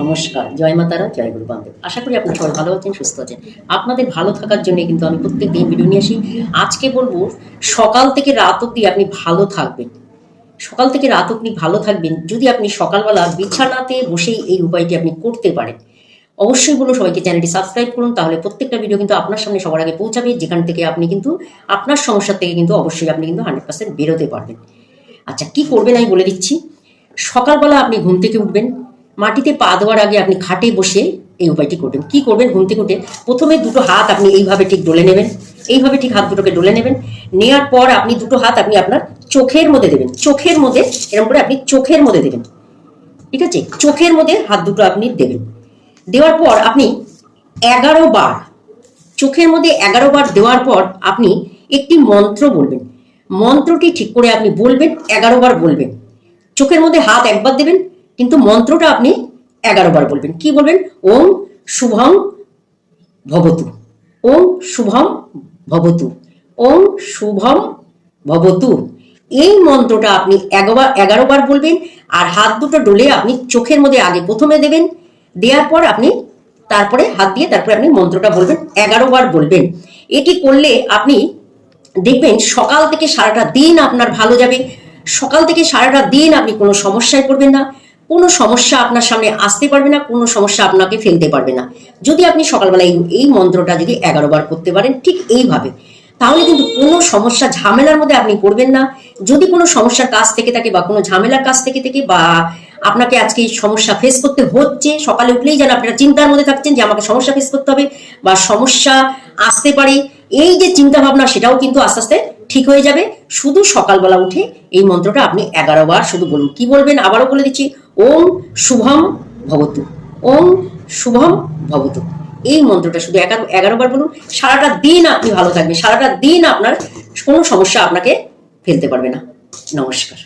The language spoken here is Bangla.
নমস্কার। জয় মাতারা জয় গুরু বান্ধব আশা করি আপনারা সবাই ভালো আছেন, সুস্থ আছেন। আপনাদের ভালো থাকার জন্য কিন্তু আমি প্রত্যেক দিন ভিডিও নিয়ে আসি। আজকে বলব, সকাল থেকে রাত অব্দি আপনি ভালো থাকবেন। সকাল থেকে রাত অব্দি ভালো থাকবেন, যদি আপনি সকালবেলা বিছানাতে বসেই এই উপায়টি আপনি করতে পারেন। অবশ্যই বলুন সবাইকে চ্যানেলটি সাবস্ক্রাইব করুন, তাহলে প্রত্যেকটা ভিডিও কিন্তু আপনার সামনে সবার আগে পৌঁছাবে। যেখান থেকে আপনি কিন্তু, আপনার সমস্যা থেকে কিন্তু অবশ্যই আপনি কিন্তু হান্ড্রেড পার্সেন্ট বেরোতে পারবেন। আচ্ছা কি করবেন আমি বলে দিচ্ছি? সকালবেলা আপনি ঘুম থেকে উঠবেন মাটিতে পা দেওয়ার আগে আপনি খাটে বসে এই উপায়টি করবেন। কি করবেন? ঘুম থেকে উঠে প্রথমে দুটো হাত আপনি এইভাবে ঠিক ডলে নেবেন। এইভাবে ঠিক হাত দুটোকে ডলে নেবেন। নেওয়ার পর আপনি দুটো হাত আপনি আপনার চোখের মধ্যে দেবেন। চোখের মধ্যে, এরকম করে আপনি চোখের মধ্যে দেবেন। ঠিক আছে? চোখের মধ্যে হাত দুটো আপনি দেবেন। দেওয়ার পর আপনি এগারো বার, চোখের মধ্যে এগারো বার দেওয়ার পর আপনি একটি মন্ত্র বলবেন। মন্ত্রটি ঠিক করে আপনি বলবেন, এগারো বার বলবেন। চোখের মধ্যে হাত একবার দেবেন কিন্তু মন্ত্রটা আপনি এগারো বার বলবেন। কি বলবেন? ওম শুভম ভবতু। ওম শুভম ভবতু। ওম শুভম ভবতু। এই মন্ত্রটা আপনি এগারো এগারো বার বলবেন আর হাত দুটো ডলে আপনি চোখের মধ্যে আগে প্রথমে দেবেন। দেওয়ার পর আপনি তারপরে হাত দিয়ে তারপরে আপনি মন্ত্রটা বলবেন। এগারো বার বলবেন। এটি করলে আপনি দেখবেন সকাল থেকে সারাটা দিন আপনার ভালো যাবে। সকাল থেকে সারাটা দিন আপনি কোনো সমস্যায় পড়বেন না। কোনো সমস্যা আপনার সামনে আসতে পারবে না, কোনো সমস্যা আপনাকে ফেলতে পারবে না। যদি আপনি সকালবেলা এই মন্ত্রটা যদি এগারো বার করতে পারেন, ঠিক এইভাবে। তাহলে কিন্তু কোনো সমস্যা, ঝামেলার মধ্যে আপনি পড়বেন না। যদি কোনো সমস্যার কাজ থেকে থাকে বা কোনো ঝামেলার কাজ থেকে থেকে বা আপনাকে আজকে এই সমস্যা ফেস করতে হচ্ছে, সকালে উঠলেই যেন আপনারা চিন্তার মধ্যে থাকছেন যে আমাকে সমস্যা ফেস করতে হবে বা সমস্যা আসতে পারে, এই যে চিন্তা ভাবনা সেটাও কিন্তু আস্তে আস্তে ঠিক হয়ে যাবে। শুধু সকালবেলা উঠে এই মন্ত্রটা আপনি এগারো বার শুধু বলুন। কি বলবেন? আবারও বলে দিচ্ছি ওম শুভম ভবতু। ওম শুভম ভবতু। এই মন্ত্রটা শুধু এগারো এগারো বার বলুন, সারাটা দিন আপনি ভালো থাকবেন, সারাটা দিন আপনার কোনো সমস্যা আপনাকে ফেলতে পারবে না। নমস্কার।